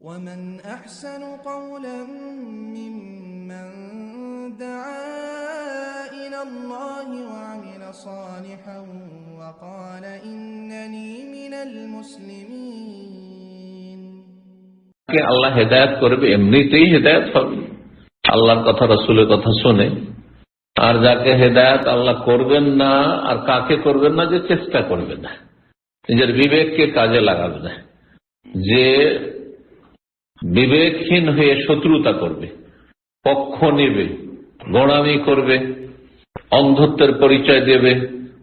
ومن أحسن قولا ممن دعا إلى الله وعمل صالحا وقال إنني من المسلمين কে আল্লাহ হেদায়ত করবে এমনিতেই হেদায়ত হবে আল্লাহর কথা রসুলের কথা শুনে আর যাকে হেদায়ত আল্লাহ করবেন না আর কাকে করবেন না যে চেষ্টা করবে না নিজের বিবেককে কাজে লাগাবে না যে বিবেকহীন হয়ে শত্রুতা করবে, পক্ষ নেবে, গোড়ামি করবে, অন্ধত্বের পরিচয় দেবে,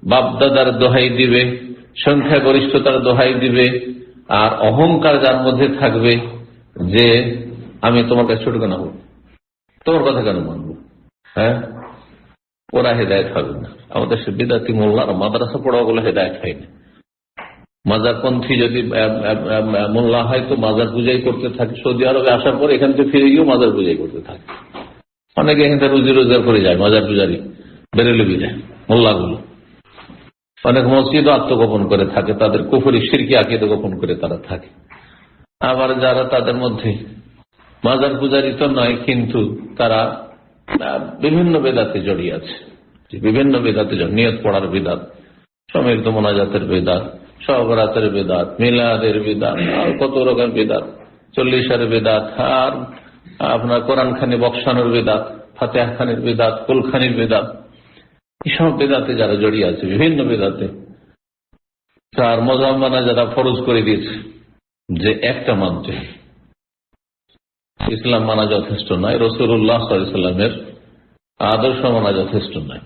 বাপদাদার দোহাই দিবে, সংখ্যাগরিষ্ঠতার দোহাই দিবে, আর অহংকার যার মধ্যে থাকবে যে আমি তোমার কাছে ছোট কেন হব। তোমার কথা কেন মানবো? হ্যাঁ? ওরা হেদায়ত হবে না। আমাদের সে বিদ্যার্থী মোল্লার মাদ্রাসা পড়া পড়াগুলো হেদায়ত হয়নি মাজারপন্থী যদি মোল্লা হয় তো মাজার পূজাই করতে থাকে। সৌদি আরবে আসার পর এখান থেকে ফিরে গিয়েও মাজার পূজাই করতে থাকে। অনেকে এখান থেকে রুজি রোজগার করে যায়, মাজার পূজারি, বেরেলবি যায় মোল্লাগুলো। অনেক মসজিদও আত্মগোপন করে থাকে, তাদের কুফুরি, সিরকি আকিদে গোপন করে তারা থাকে। আবার যারা তাদের মধ্যে মাজার পূজারি তো নয়, কিন্তু তারা বিভিন্ন বেদাতে জড়িয়ে আছে। বিভিন্ন বেদাতে নিয়ত পড়ার বেদাত, সমৃদ্ধ মোনাজাতের বেদাত সহবরাতের বেদাত, মিলাদের বেদাত, আর কত রকম বেদাত, চল্লিশের বেদাত, আর আপনার কোরআন খানি বক্সানোর বেদাত ফাতেহ খানের বেদাত, কুলখানির বেদাত এসব বেদাতে যারা জড়িয়ে আছে, বিভিন্ন বেদাতে, তার মজামানা যারা ফরজ করে দিয়েছে, যে একটা মানতে, ইসলাম মানা যথেষ্ট নয় রসুল্লাহ সাল্লামের আদর্শ মানা যথেষ্ট নয়।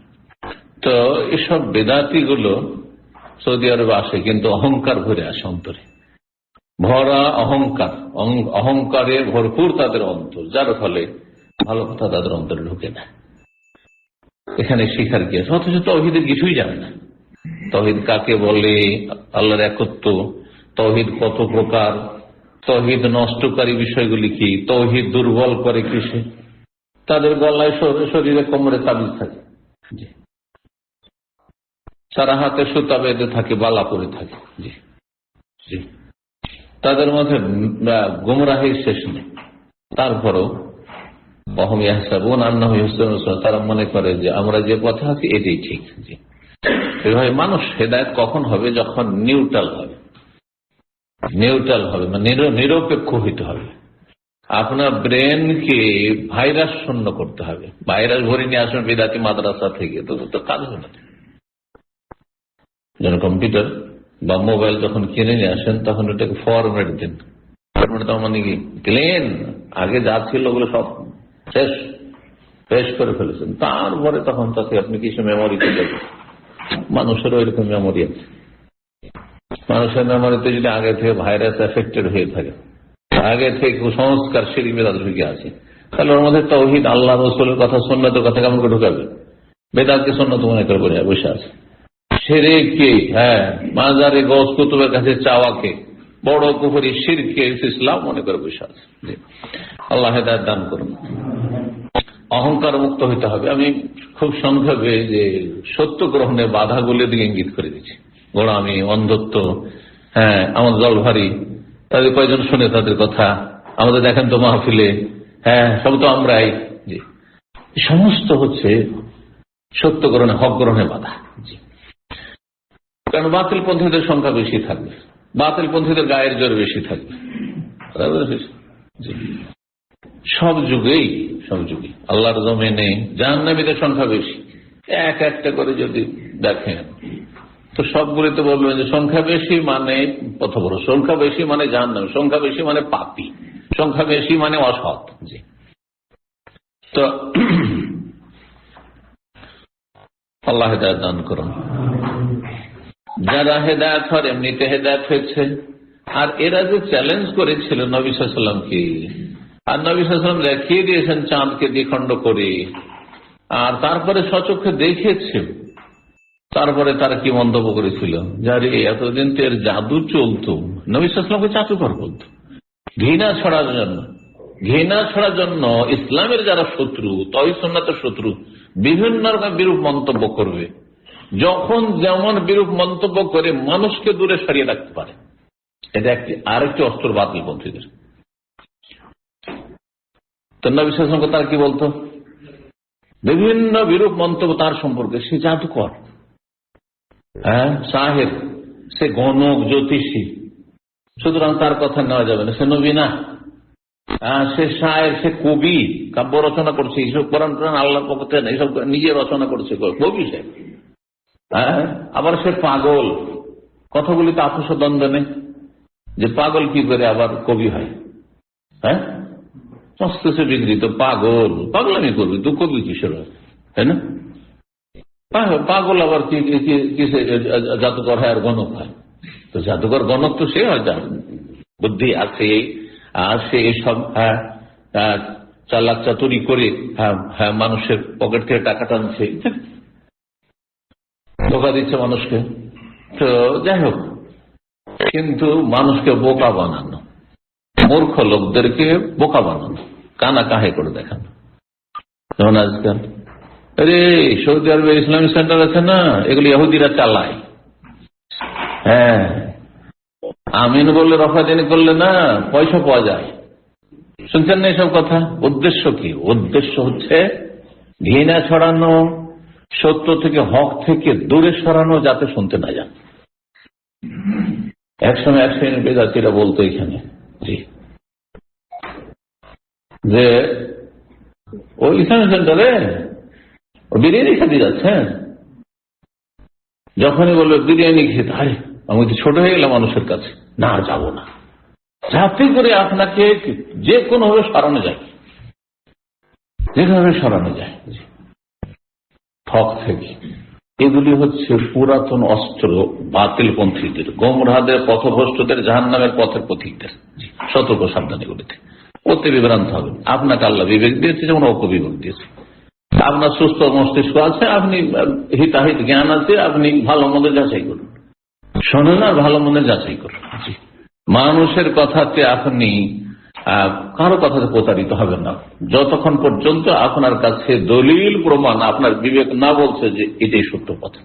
তো এসব বেদাতি গুলো সৌদি আরবে আসে, কিন্তু অহংকার ভরে আসে অন্তরে। ভরা অহংকার অহংকারে ভরপুর তাদের অন্তর, যার ফলে ভালো কথা তাদের অন্তরে ঢুকে না। এখানে শিখার কি আছে? অথচ তহিদের কিছুই জানে না। তহিদ কাকে বলে? আল্লাহর একত্ব। তহিদ কত প্রকার? তহিদ নষ্টকারী বিষয়গুলি কি? তহিদ দুর্বল করে কিসে? তাদের গলায় শরীরে কোমরে তাবিজ থাকে। সারা হাতে সুতা বেঁধে থাকে, বালা পরে থাকে। জি। জি। তাদের মধ্যে গুমরাহির শেষ নেই। তারপরও। তারা মনে করে যে আমরা যে পথে আছি, এটাই ঠিক। এভাবে মানুষ হেদায়ত কখন হবে? যখন নিউট্রাল হবে। নিউট্রাল হবে মানে নিরপেক্ষ হইতে হবে। আপনার ব্রেনকে ভাইরাস শূন্য করতে হবে। ভাইরাস ভরে নিয়ে আসবেন বিদাতি মাদ্রাসা থেকে তো কাজ হবে না। যেন কম্পিউটার বা মোবাইল যখন কিনে নিয়ে আসেন, তখন ওটাকে ফরম্যাট দিন। ফরম্যাট মানে কি? ক্লিন আগে যা ছিল ওগুলো সব শেষ শেষ করে ফেলেছেন। তারপরে তখন তাকে আপনি কিছু মেমোরিতে দেবেন? মানুষেরও এরকম মেমোরি আছে। মানুষের মেমোরিতে যদি আগে থেকে ভাইরাস এফেক্টেড হয়ে থাকে, আগে থেকে কুসংস্কার সিঁড়ি বেদাত ঢুকে আছে, তাহলে ওর মধ্যে তৌহিদ, আল্লাহ, রসুলের কথা সন্ন্যতের কথা কেমন করে ঢুকাবে? বেদাতকে সন্ন্যত মনে করে বসে বসে আছে সেরেকে হ্যাঁ মাজারে গস কুতুবের কাছে চাওয়াকে, বড় কুফরি শিরকে ইসলাম মনে করে বসে আছে। আল্লাহ হেদায়ত দান করুন। অহংকার মুক্ত হইতে হবে। আমি খুব সংক্ষেপে যে সত্য গ্রহণের বাধাগুলির দিকে ইঙ্গিত করে দিচ্ছি। গোড়ামি অন্ধত্ব হ্যাঁ আমার জল ভারী তাদের কয়জন শুনে তাদের কথা, আমাদের দেখেন তো মাহফিলে হ্যাঁ সব তো আমরাই। সমস্ত হচ্ছে সত্য গ্রহণে, হক গ্রহণে বাধা। জি। কারণ বাতিল পন্থীদের সংখ্যা বেশি থাকবে। বাতিল পন্থীদের গায়ের জোর বেশি থাকবে। সব যুগেই, সব যুগে আল্লাহর জমিনে জাহান্নামীদের সংখ্যা বেশি। এক একটা করে যদি দেখেন, তো সবগুলিতে বলবেন যে সংখ্যা বেশি মানে বড়। সংখ্যা বেশি মানে জাহান্নামী, সংখ্যা বেশি মানে পাপি, সংখ্যা বেশি মানে অসৎ। জি। তো আল্লাহ দান করুন। যারা হেদায়ত হয় এমনিতে হেদায়ত হয়েছে। আর এরা যে চ্যালেঞ্জ করেছিল নবী সাল্লামকে আর নবী সাল্লাম দেখিয়ে দিয়েছেন চাঁদকে দ্বিখণ্ড করে, আর তারপরে সচক্ষে দেখেছে তারপরে তারা কি মন্তব্য করেছিল? যারে এতদিন তো এর জাদু চলতো। নবী সাল্লামকে চাতুকর বলতো। ঘৃণা ছড়ার জন্য, ঘৃণা ছড়ার জন্য ইসলামের যারা শত্রু তহিসন্নাতের শত্রু, বিভিন্ন রকম বিরূপ মন্তব্য করবে। যখন যেমন বিরূপ মন্তব্য করে মানুষকে দূরে সরিয়ে রাখতে পারে এটা একটি আরেকটি অস্ত্র বাতিল পন্থীদের। তো নবী তার কি বলতো? বিভিন্ন বিরূপ মন্তব্য তার সম্পর্কে সে জাদুকর। হ্যাঁ সাহেব সে গণক জ্যোতিষী। সুতরাং তার কথা নেওয়া যাবে না। সে নবী না। হ্যাঁ, সে শায়ের সে কবি। কাব্য রচনা করছে এইসব কোরআন আল্লাহর পক্ষে না এইসব নিজে রচনা করছে। কবি সে। হ্যাঁ? আবার সে পাগল। কথাগুলি তো আপস দ্বন্দ্ব নেই যে পাগল কি করে আবার কবি হয়? হ্যাঁ? মস্তিষ্ক বিকৃত পাগল। পাগলামি করবি তুই কবি হয়? তাই না? পাগল- পাগল আবার জাদুকর হয় আর গণক হয়? তো জাদুকর গণক তো সে হয় যার বুদ্ধি আছে আর সে এইসব হ্যাঁ চালাক চাতুরি করে হ্যাঁ হ্যাঁ মানুষের পকেট থেকে টাকা টানছে। ধোকা দিচ্ছে মানুষকে। তো যাই হোক, কিন্তু মানুষকে বোকা বানানো, মূর্খ লোকদেরকে বোকা বানানো, কানা কাহে করে দেখানো। যেমন আজকাল, আরে, সৌদি আরবে ইসলামিক সেন্টার আছে না, এগুলো ইহুদিরা চালায়। হ্যাঁ আমিন বললে রফাদিন করলে না, পয়সা পাওয়া যায়। শুনছেন না এসব কথা? উদ্দেশ্য কি? উদ্দেশ্য হচ্ছে ঘৃণা ছড়ানো সত্য থেকে, হক থেকে দূরে সরানো যাতে শুনতে না যান। একসময় এক শ্রেণির বেদাতিরা বলতো এখানে, জি, যে ওই ইসলামিক সেন্টারে, ও বিরিয়ানি খেতে যাচ্ছেন যখনই বলবে, বিরিয়ানি খেতে আরে, আমি তো ছোট হয়ে গেলাম মানুষের কাছে, না যাব না। যাতে করে আপনাকে যে কোনো ভাবে সরানো যায়, যেভাবে সরানো যায় ঠক থেকে। এগুলি হচ্ছে পুরাতন অস্ত্র বাতিল পন্থীদের গোমরাহাদের, পথভ্রষ্টদের জাহান নামের পথের পথিকদের। সতর্ক সাবধান এগুলিতে ওতে বিভ্রান্ত হবে আপনাকে আল্লাহ বিবেক দিয়েছে, যেমন ওকে বিবেক দিয়েছে। আপনার সুস্থ মস্তিষ্ক আছে, আপনি হিতাহিত জ্ঞান আছে, আপনি ভালো মন্দ যাচাই করুন। শোনেন আর ভালো মন্দ যাচাই করুন। মানুষের কথাতে আপনি কারও কথাতে প্রতারিত হবেন না। যতক্ষণ পর্যন্ত আপনার কাছে দলিল প্রমাণ আপনার বিবেক না বলছে যে এটাই সত্য কথা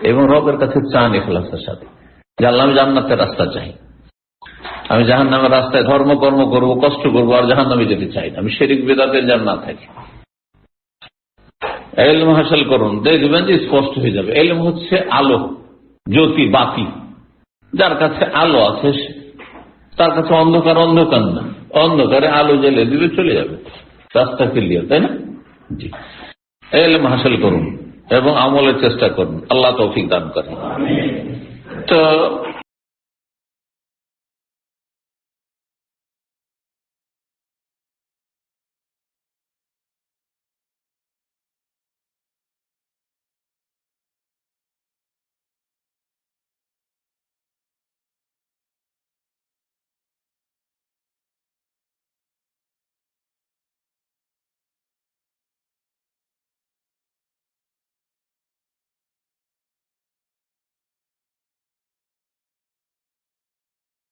এবং রবের কাছে চান এখলাসের সাথে। আমি জান্নাতের রাস্তা চাই। আমি জাহান নামের রাস্তায় ধর্ম, কর্ম করব, কষ্ট করব, আর জাহান নামে যেতে চাই আমি শেরিক বেদাতের যেন না থাকি। এলম হাসিল করুন, দেখবেন যে স্পষ্ট হয়ে যাবে। এলম হচ্ছে আলো, জ্যোতি, বাতি। যার কাছে আলো আছে তার কাছে অন্ধকার অন্ধকার না। অন্ধকারে আলো জ্বেলে দিলে চলে যাবে। রাস্তা ক্লিয়ার তাই না? জি। এলম হাসিল করুন এবং আমলের চেষ্টা করুন। আল্লাহ তৌফিক দান করেন। তো